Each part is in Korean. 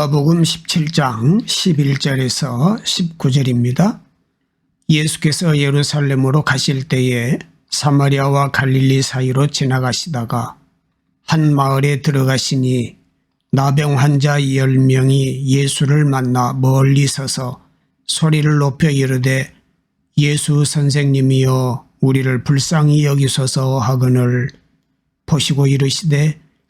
누가복음 17장 11절에서 19절입니다. 예수께서 예루살렘으로 가실 때에 사마리아와 갈릴리 사이로 지나가시다가 한 마을에 들어가시니 나병 환자 열 명이 예수를 만나 멀리 서서 소리를 높여 이르되 예수 선생님이여 우리를 불쌍히 여기소서 하거늘 보시고 이르시되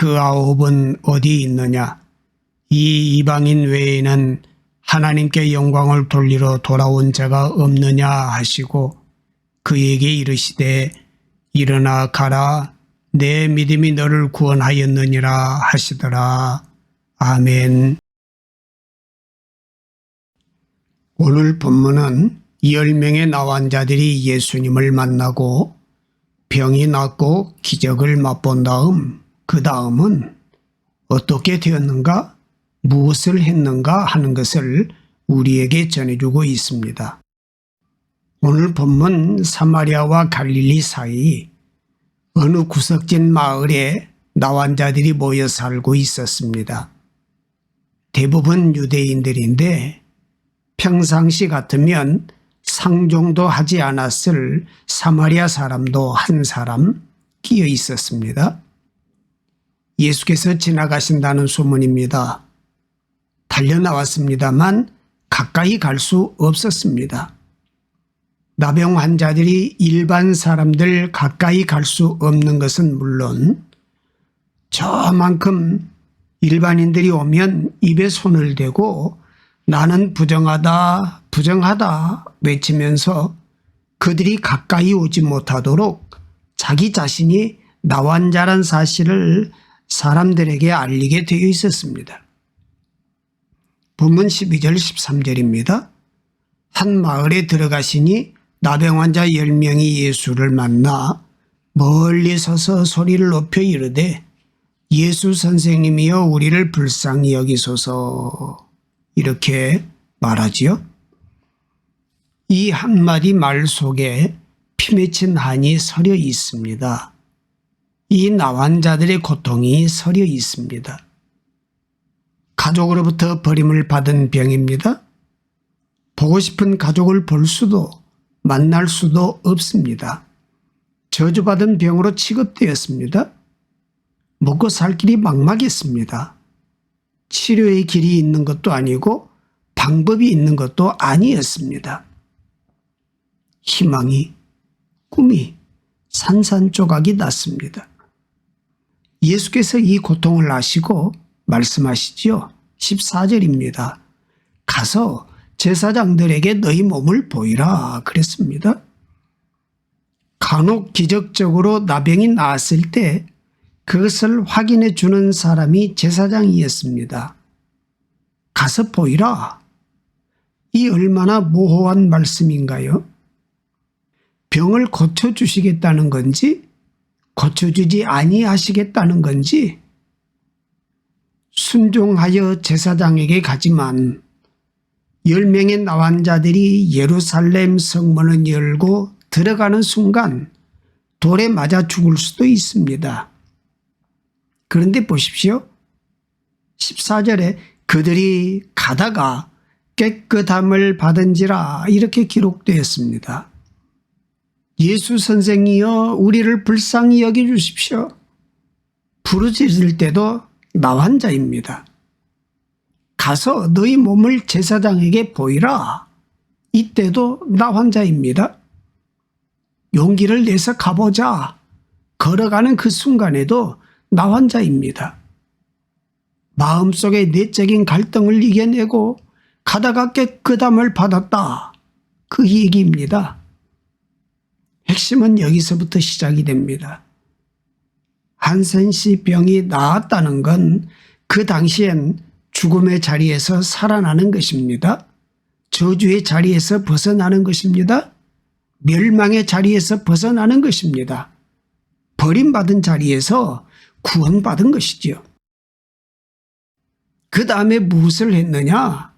그 아홉은 어디 있느냐? 이 이방인 외에는 하나님께 영광을 돌리러 돌아온 자가 없느냐 하시고 그에게 이르시되 일어나 가라. 내 믿음이 너를 구원하였느니라 하시더라. 아멘. 오늘 본문은 열 명의 나환자들이 예수님을 만나고 병이 낫고 기적을 맛본 다음 그 다음은 어떻게 되었는가 무엇을 했는가 하는 것을 우리에게 전해주고 있습니다. 오늘 본문 사마리아와 갈릴리 사이 어느 구석진 마을에 나환자들이 모여 살고 있었습니다. 대부분 유대인들인데 평상시 같으면 상종도 하지 않았을 사마리아 사람도 한 사람 끼어 있었습니다. 예수께서 지나가신다는 소문입니다. 달려나왔습니다만 가까이 갈 수 없었습니다. 나병 환자들이 일반 사람들 가까이 갈 수 없는 것은 물론 저만큼 일반인들이 오면 입에 손을 대고 나는 부정하다, 부정하다 외치면서 그들이 가까이 오지 못하도록 자기 자신이 나환자란 사실을 사람들에게 알리게 되어 있었습니다. 본문 12절 13절입니다. 한 마을에 들어가시니 나병 환자 10명이 예수를 만나 멀리 서서 소리를 높여 이르되 예수 선생님이여 우리를 불쌍히 여기소서 이렇게 말하지요. 이 한마디 말 속에 피 맺힌 한이 서려 있습니다. 이 나환자들의 고통이 서려 있습니다. 가족으로부터 버림을 받은 병입니다. 보고 싶은 가족을 볼 수도 만날 수도 없습니다. 저주받은 병으로 취급되었습니다. 먹고 살 길이 막막했습니다. 치료의 길이 있는 것도 아니고 방법이 있는 것도 아니었습니다. 희망이, 꿈이 산산조각이 났습니다. 예수께서 이 고통을 아시고 말씀하시지요. 14절입니다. 가서 제사장들에게 너희 몸을 보이라 그랬습니다. 간혹 기적적으로 나병이 나았을 때 그것을 확인해 주는 사람이 제사장이었습니다. 가서 보이라. 이 얼마나 모호한 말씀인가요? 병을 고쳐주시겠다는 건지 고쳐주지 아니하시겠다는 건지 순종하여 제사장에게 가지만 열 명의 나환자들이 예루살렘 성문을 열고 들어가는 순간 돌에 맞아 죽을 수도 있습니다. 그런데 보십시오. 14절에 그들이 가다가 깨끗함을 받은지라 이렇게 기록되었습니다. 예수 선생이여 우리를 불쌍히 여겨 주십시오. 부르짖을 때도 나 환자입니다. 가서 너희 몸을 제사장에게 보이라. 이때도 나 환자입니다. 용기를 내서 가보자. 걸어가는 그 순간에도 나 환자입니다. 마음속의 내적인 갈등을 이겨내고 가다가 깨끗함을 받았다. 그 얘기입니다. 핵심은 여기서부터 시작이 됩니다. 한센 씨 병이 나았다는 건 그 당시엔 죽음의 자리에서 살아나는 것입니다. 저주의 자리에서 벗어나는 것입니다. 멸망의 자리에서 벗어나는 것입니다. 버림받은 자리에서 구원받은 것이지요. 그 다음에 무엇을 했느냐?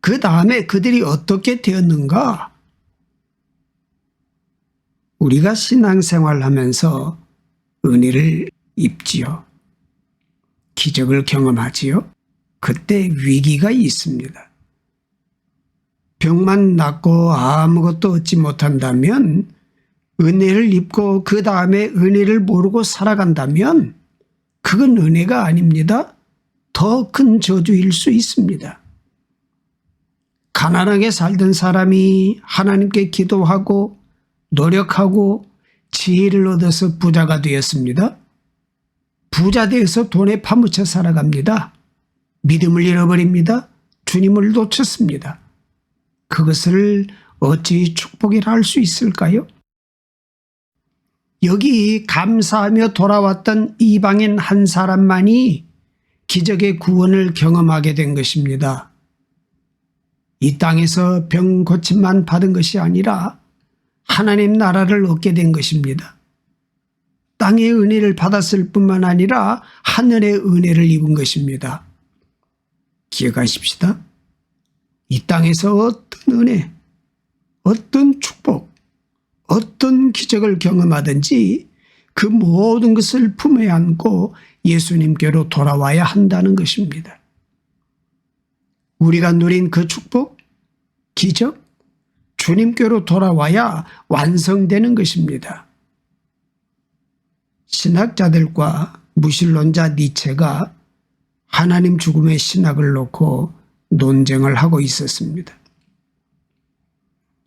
그 다음에 그들이 어떻게 되었는가? 우리가 신앙생활 하면서 은혜를 입지요. 기적을 경험하지요. 그때 위기가 있습니다. 병만 낫고 아무것도 얻지 못한다면 은혜를 입고 그 다음에 은혜를 모르고 살아간다면 그건 은혜가 아닙니다. 더 큰 저주일 수 있습니다. 가난하게 살던 사람이 하나님께 기도하고 노력하고 지혜를 얻어서 부자가 되었습니다. 부자 되어서 돈에 파묻혀 살아갑니다. 믿음을 잃어버립니다. 주님을 놓쳤습니다. 그것을 어찌 축복이라 할 수 있을까요? 여기 감사하며 돌아왔던 이방인 한 사람만이 기적의 구원을 경험하게 된 것입니다. 이 땅에서 병 고침만 받은 것이 아니라 하나님 나라를 얻게 된 것입니다. 땅의 은혜를 받았을 뿐만 아니라 하늘의 은혜를 입은 것입니다. 기억하십시다. 이 땅에서 어떤 은혜, 어떤 축복, 어떤 기적을 경험하든지 그 모든 것을 품에 안고 예수님께로 돌아와야 한다는 것입니다. 우리가 누린 그 축복, 기적, 주님께로 돌아와야 완성되는 것입니다. 신학자들과 무신론자 니체가 하나님 죽음의 신학을 놓고 논쟁을 하고 있었습니다.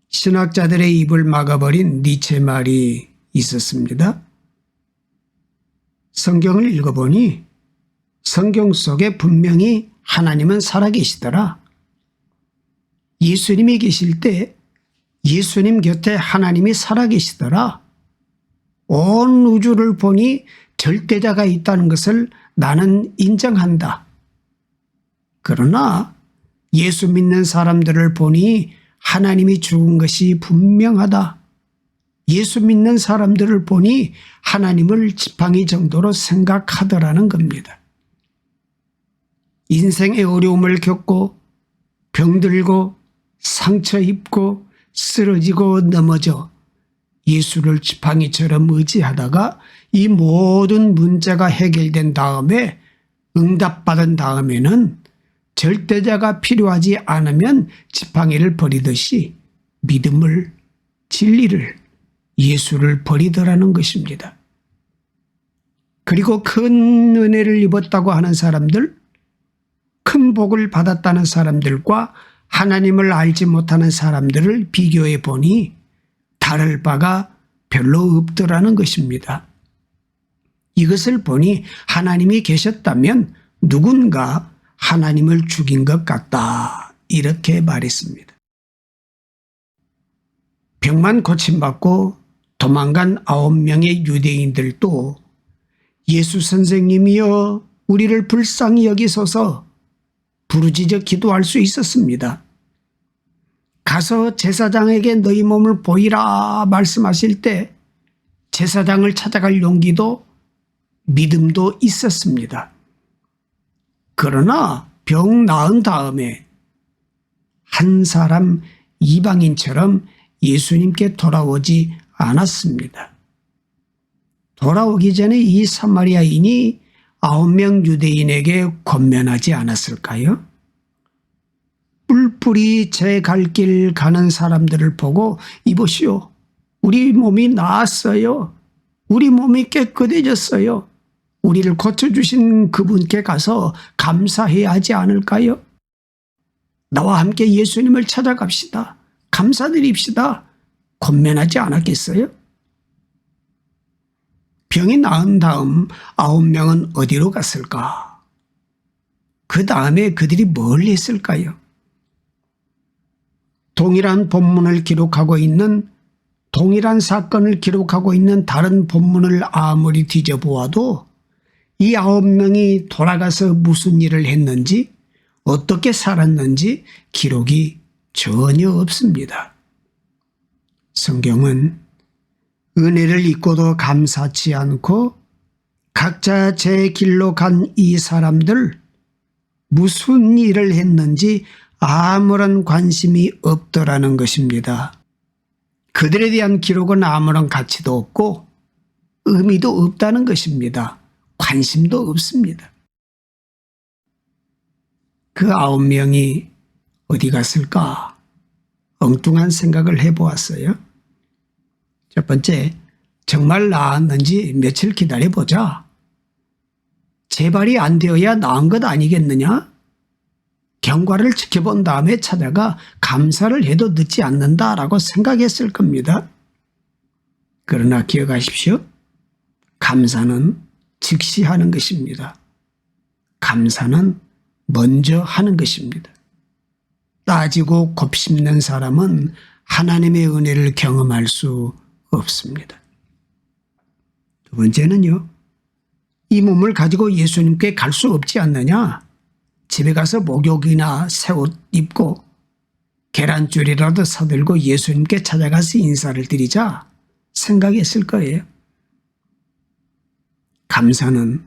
신학자들의 입을 막아버린 니체 말이 있었습니다. 성경을 읽어보니 성경 속에 분명히 하나님은 살아계시더라. 예수님이 계실 때 예수님 곁에 하나님이 살아계시더라. 온 우주를 보니 절대자가 있다는 것을 나는 인정한다. 그러나 예수 믿는 사람들을 보니 하나님이 죽은 것이 분명하다. 예수 믿는 사람들을 보니 하나님을 지팡이 정도로 생각하더라는 겁니다. 인생의 어려움을 겪고 병들고 상처 입고 쓰러지고 넘어져 예수를 지팡이처럼 의지하다가 이 모든 문제가 해결된 다음에 응답받은 다음에는 절대자가 필요하지 않으면 지팡이를 버리듯이 믿음을, 진리를, 예수를 버리더라는 것입니다. 그리고 큰 은혜를 입었다고 하는 사람들, 큰 복을 받았다는 사람들과 하나님을 알지 못하는 사람들을 비교해 보니 다를 바가 별로 없더라는 것입니다. 이것을 보니 하나님이 계셨다면 누군가 하나님을 죽인 것 같다. 이렇게 말했습니다. 병만 고침받고 도망간 아홉 명의 유대인들도 예수 선생님이여 우리를 불쌍히 여기소서 부르짖어 기도할 수 있었습니다. 가서 제사장에게 너희 몸을 보이라 말씀하실 때 제사장을 찾아갈 용기도 믿음도 있었습니다. 그러나 병 나은 다음에 한 사람 이방인처럼 예수님께 돌아오지 않았습니다. 돌아오기 전에 이 사마리아인이 아홉 명 유대인에게 권면하지 않았을까요? 뿔뿔이 제 갈 길 가는 사람들을 보고 이보시오. 우리 몸이 나았어요. 우리 몸이 깨끗해졌어요. 우리를 고쳐주신 그분께 가서 감사해야 하지 않을까요? 나와 함께 예수님을 찾아갑시다. 감사드립시다. 권면하지 않았겠어요? 병이 나은 다음 아홉 명은 어디로 갔을까? 그 다음에 그들이 뭘 했을까요? 동일한 본문을 기록하고 있는 동일한 사건을 기록하고 있는 다른 본문을 아무리 뒤져보아도 이 아홉 명이 돌아가서 무슨 일을 했는지 어떻게 살았는지 기록이 전혀 없습니다. 성경은 은혜를 잊고도 감사치 않고 각자 제 길로 간 이 사람들 무슨 일을 했는지 아무런 관심이 없더라는 것입니다. 그들에 대한 기록은 아무런 가치도 없고 의미도 없다는 것입니다. 관심도 없습니다. 그 아홉 명이 어디 갔을까? 엉뚱한 생각을 해보았어요. 첫 번째, 정말 나았는지 며칠 기다려보자. 재발이 안 되어야 나은 것 아니겠느냐? 경과를 지켜본 다음에 찾아가 감사를 해도 늦지 않는다라고 생각했을 겁니다. 그러나 기억하십시오. 감사는 즉시 하는 것입니다. 감사는 먼저 하는 것입니다. 따지고 곱씹는 사람은 하나님의 은혜를 경험할 수 없습니다. 두 번째는요. 이 몸을 가지고 예수님께 갈 수 없지 않느냐? 집에 가서 목욕이나 새 옷 입고 계란줄이라도 사들고 예수님께 찾아가서 인사를 드리자 생각했을 거예요. 감사는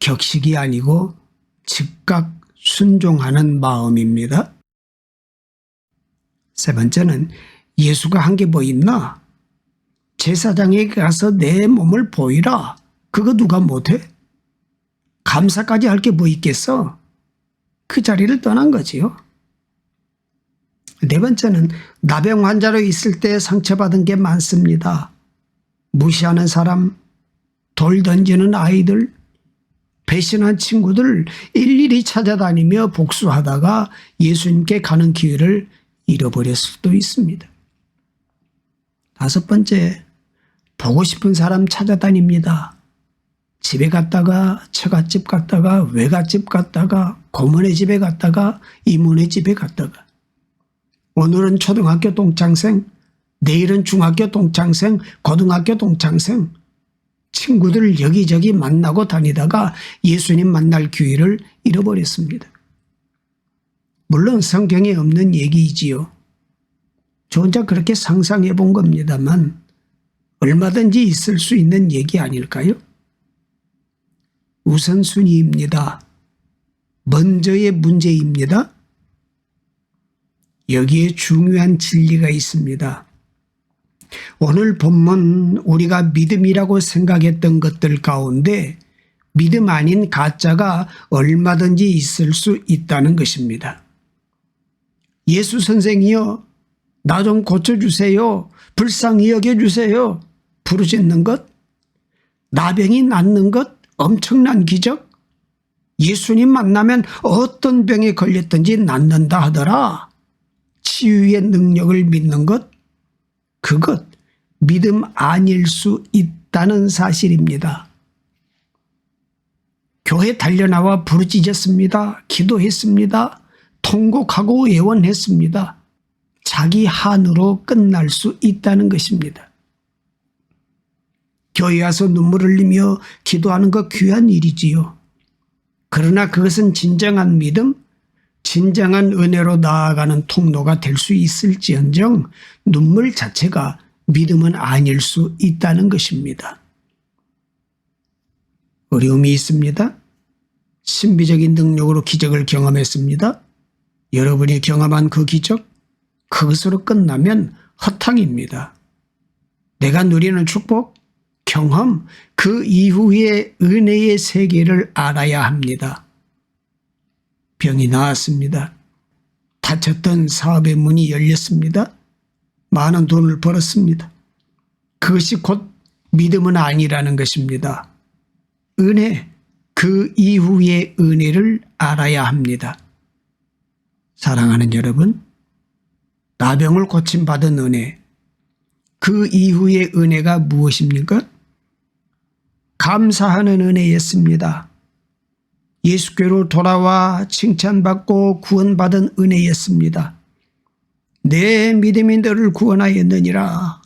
격식이 아니고 즉각 순종하는 마음입니다. 세 번째는 예수가 한 게 뭐 있나? 제사장에게 가서 내 몸을 보이라. 그거 누가 못해? 감사까지 할 게 뭐 있겠어? 그 자리를 떠난 거지요. 네 번째는 나병 환자로 있을 때 상처받은 게 많습니다. 무시하는 사람, 돌 던지는 아이들, 배신한 친구들 일일이 찾아다니며 복수하다가 예수님께 가는 기회를 잃어버릴 수도 있습니다. 다섯 번째, 보고 싶은 사람 찾아다닙니다. 집에 갔다가 처갓집 갔다가 외갓집 갔다가 고모네 집에 갔다가 이모네 집에 갔다가 오늘은 초등학교 동창생, 내일은 중학교 동창생, 고등학교 동창생 친구들 여기저기 만나고 다니다가 예수님 만날 기회를 잃어버렸습니다. 물론 성경에 없는 얘기이지요. 저 혼자 그렇게 상상해 본 겁니다만 얼마든지 있을 수 있는 얘기 아닐까요? 우선순위입니다. 먼저의 문제입니다. 여기에 중요한 진리가 있습니다. 오늘 본문 우리가 믿음이라고 생각했던 것들 가운데 믿음 아닌 가짜가 얼마든지 있을 수 있다는 것입니다. 예수 선생이여, 나좀 고쳐주세요. 불쌍히 여겨주세요. 부르짖는 것, 나병이 낫는 것, 엄청난 기적. 예수님 만나면 어떤 병에 걸렸든지 낫는다 하더라. 치유의 능력을 믿는 것, 그것 믿음 아닐 수 있다는 사실입니다. 교회 달려나와 부르짖었습니다. 기도했습니다. 통곡하고 예원했습니다. 자기 한으로 끝날 수 있다는 것입니다. 교회 와서 눈물 흘리며 기도하는 것 귀한 일이지요. 그러나 그것은 진정한 믿음, 진정한 은혜로 나아가는 통로가 될 수 있을지언정 눈물 자체가 믿음은 아닐 수 있다는 것입니다. 어려움이 있습니다. 신비적인 능력으로 기적을 경험했습니다. 여러분이 경험한 그 기적, 그것으로 끝나면 허탕입니다. 내가 누리는 축복, 경험, 그 이후의 은혜의 세계를 알아야 합니다. 병이 나았습니다. 닫혔던 사업의 문이 열렸습니다. 많은 돈을 벌었습니다. 그것이 곧 믿음은 아니라는 것입니다. 은혜, 그 이후의 은혜를 알아야 합니다. 사랑하는 여러분, 나병을 고침받은 은혜, 그 이후의 은혜가 무엇입니까? 감사하는 은혜였습니다. 예수께로 돌아와 칭찬받고 구원받은 은혜였습니다. 내 믿음이 너를 구원하였느니라.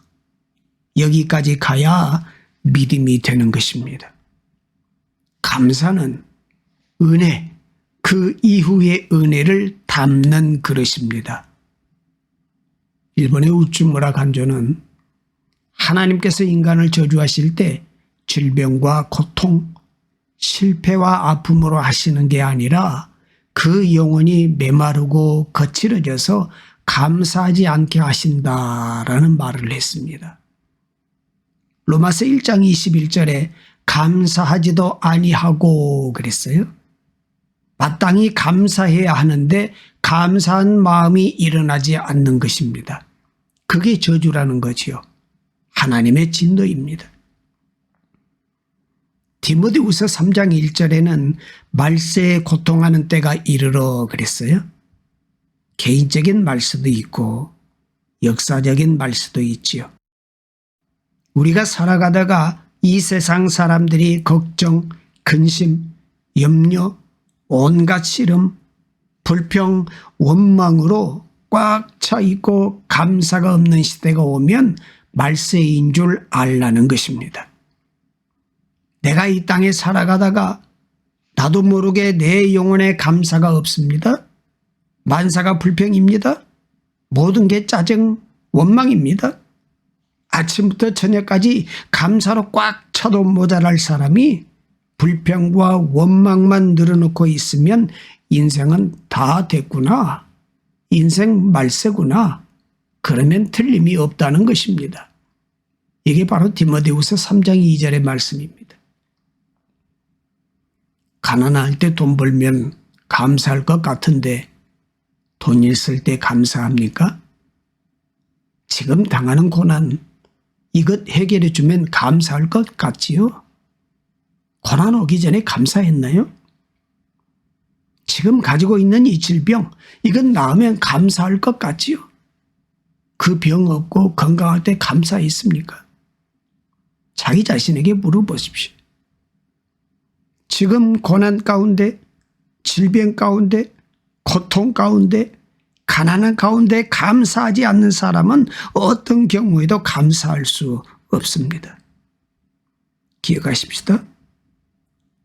여기까지 가야 믿음이 되는 것입니다. 감사는 은혜, 그 이후의 은혜를 담는 그릇입니다. 일본의 우츠무라 간조는 하나님께서 인간을 저주하실 때 질병과 고통, 실패와 아픔으로 하시는 게 아니라 그 영혼이 메마르고 거칠어져서 감사하지 않게 하신다라는 말을 했습니다. 로마서 1장 21절에 감사하지도 아니하고 그랬어요. 마땅히 감사해야 하는데 감사한 마음이 일어나지 않는 것입니다. 그게 저주라는 거지요. 하나님의 진노입니다. 디모데후서 3장 1절에는 말세에 고통하는 때가 이르러 그랬어요. 개인적인 말수도 있고 역사적인 말수도 있지요. 우리가 살아가다가 이 세상 사람들이 걱정, 근심, 염려, 온갖 시름, 불평, 원망으로 꽉 차 있고 감사가 없는 시대가 오면 말세인 줄 알라는 것입니다. 내가 이 땅에 살아가다가 나도 모르게 내 영혼에 감사가 없습니다. 만사가 불평입니다. 모든 게 짜증, 원망입니다. 아침부터 저녁까지 감사로 꽉 차도 모자랄 사람이 불평과 원망만 늘어놓고 있으면 인생은 다 됐구나. 인생 말세구나. 그러면 틀림이 없다는 것입니다. 이게 바로 디모데후서 3장 2절의 말씀입니다. 가난할 때 돈 벌면 감사할 것 같은데 돈 있을 때 감사합니까? 지금 당하는 고난 이것 해결해 주면 감사할 것 같지요? 고난 오기 전에 감사했나요? 지금 가지고 있는 이 질병 이건 나으면 감사할 것 같지요? 그 병 없고 건강할 때 감사했습니까? 자기 자신에게 물어보십시오. 지금 고난 가운데, 질병 가운데, 고통 가운데, 가난한 가운데 감사하지 않는 사람은 어떤 경우에도 감사할 수 없습니다. 기억하십시다.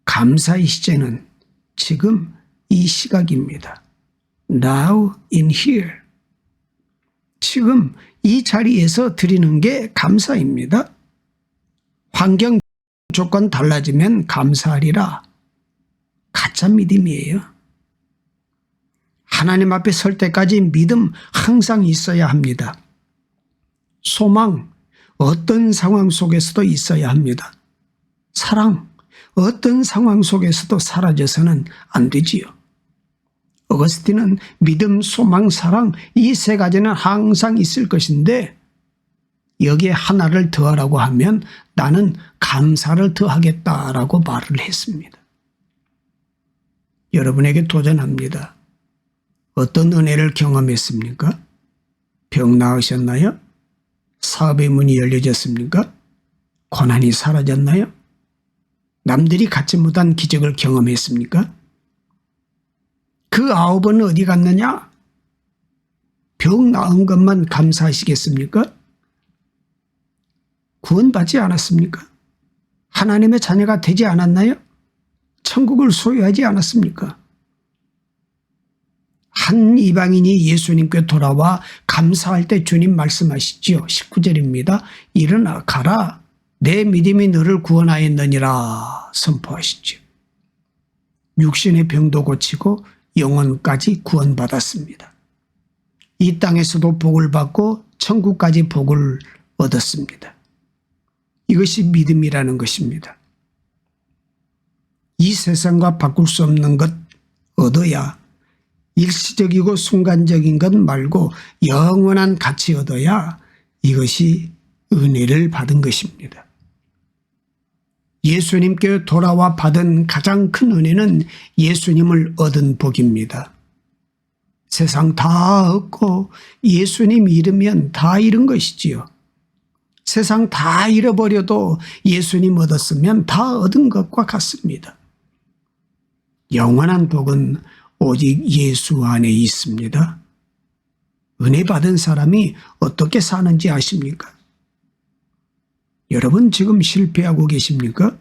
감사의 시제는 지금 이 시각입니다. Now in here. 지금 이 자리에서 드리는 게 감사입니다. 환경 조건 달라지면 감사하리라. 가짜 믿음이에요. 하나님 앞에 설 때까지 믿음 항상 있어야 합니다. 소망, 어떤 상황 속에서도 있어야 합니다. 사랑, 어떤 상황 속에서도 사라져서는 안 되지요. 어거스틴은 믿음, 소망, 사랑 이 세 가지는 항상 있을 것인데 여기에 하나를 더하라고 하면 나는 감사를 더하겠다라고 말을 했습니다. 여러분에게 도전합니다. 어떤 은혜를 경험했습니까? 병 나으셨나요? 사업의 문이 열려졌습니까? 고난이 사라졌나요? 남들이 갖지 못한 기적을 경험했습니까? 그 아홉은 어디 갔느냐? 병 나은 것만 감사하시겠습니까? 구원받지 않았습니까? 하나님의 자녀가 되지 않았나요? 천국을 소유하지 않았습니까? 한 이방인이 예수님께 돌아와 감사할 때 주님 말씀하시지요. 19절입니다. 일어나 가라. 내 믿음이 너를 구원하였느니라 선포하시죠. 육신의 병도 고치고 영혼까지 구원받았습니다. 이 땅에서도 복을 받고 천국까지 복을 얻었습니다. 이것이 믿음이라는 것입니다. 이 세상과 바꿀 수 없는 것 얻어야 일시적이고 순간적인 것 말고 영원한 가치 얻어야 이것이 은혜를 받은 것입니다. 예수님께 돌아와 받은 가장 큰 은혜는 예수님을 얻은 복입니다. 세상 다 얻고 예수님 잃으면 다 잃은 것이지요. 세상 다 잃어버려도 예수님 얻었으면 다 얻은 것과 같습니다. 영원한 복은 오직 예수 안에 있습니다. 은혜 받은 사람이 어떻게 사는지 아십니까? 여러분 지금 실패하고 계십니까?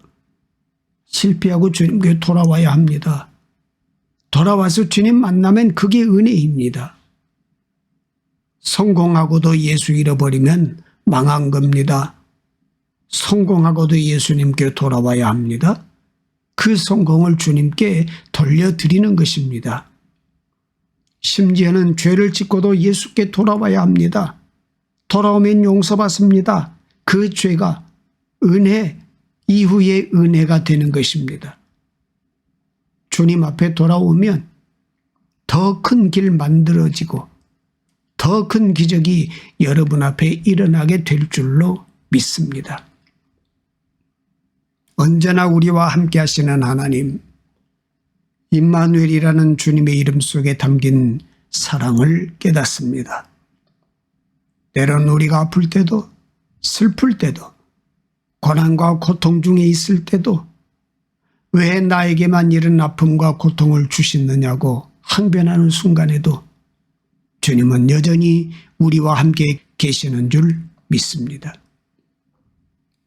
실패하고 주님께 돌아와야 합니다. 돌아와서 주님 만나면 그게 은혜입니다. 성공하고도 예수 잃어버리면 망한 겁니다. 성공하고도 예수님께 돌아와야 합니다. 그 성공을 주님께 돌려드리는 것입니다. 심지어는 죄를 짓고도 예수께 돌아와야 합니다. 돌아오면 용서받습니다. 그 죄가 은혜 이후의 은혜가 되는 것입니다. 주님 앞에 돌아오면 더 큰 길 만들어지고 더 큰 기적이 여러분 앞에 일어나게 될 줄로 믿습니다. 언제나 우리와 함께 하시는 하나님, 임마누엘이라는 주님의 이름 속에 담긴 사랑을 깨닫습니다. 때론 우리가 아플 때도 슬플 때도 고난과 고통 중에 있을 때도 왜 나에게만 이런 아픔과 고통을 주시느냐고 항변하는 순간에도 주님은 여전히 우리와 함께 계시는 줄 믿습니다.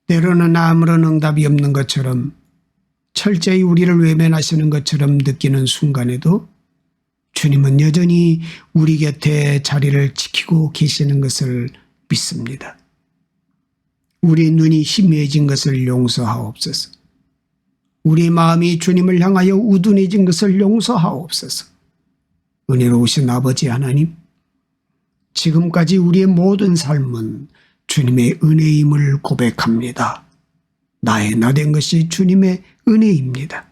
때로는 아무런 응답이 없는 것처럼 철저히 우리를 외면하시는 것처럼 느끼는 순간에도 주님은 여전히 우리 곁에 자리를 지키고 계시는 것을 믿습니다. 우리 눈이 희미해진 것을 용서하옵소서. 우리 마음이 주님을 향하여 우둔해진 것을 용서하옵소서. 은혜로우신 아버지 하나님, 지금까지 우리의 모든 삶은 주님의 은혜임을 고백합니다. 나의 나 된 것이 주님의 은혜입니다.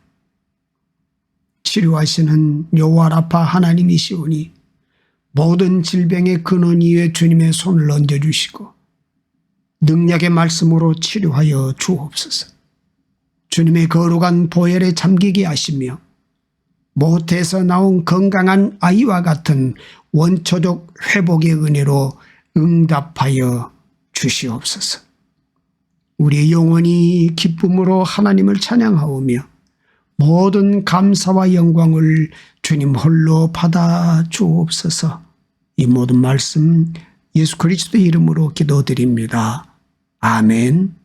치료하시는 여호와 라파 하나님이시오니 모든 질병의 근원 위에 주님의 손을 얹어주시고 능력의 말씀으로 치료하여 주옵소서. 주님의 거룩한 보혈에 잠기게 하시며 모태에서 나온 건강한 아이와 같은 원초적 회복의 은혜로 응답하여 주시옵소서. 우리 영혼이 기쁨으로 하나님을 찬양하오며 모든 감사와 영광을 주님 홀로 받아 주옵소서. 이 모든 말씀 예수 그리스도의 이름으로 기도드립니다. 아멘.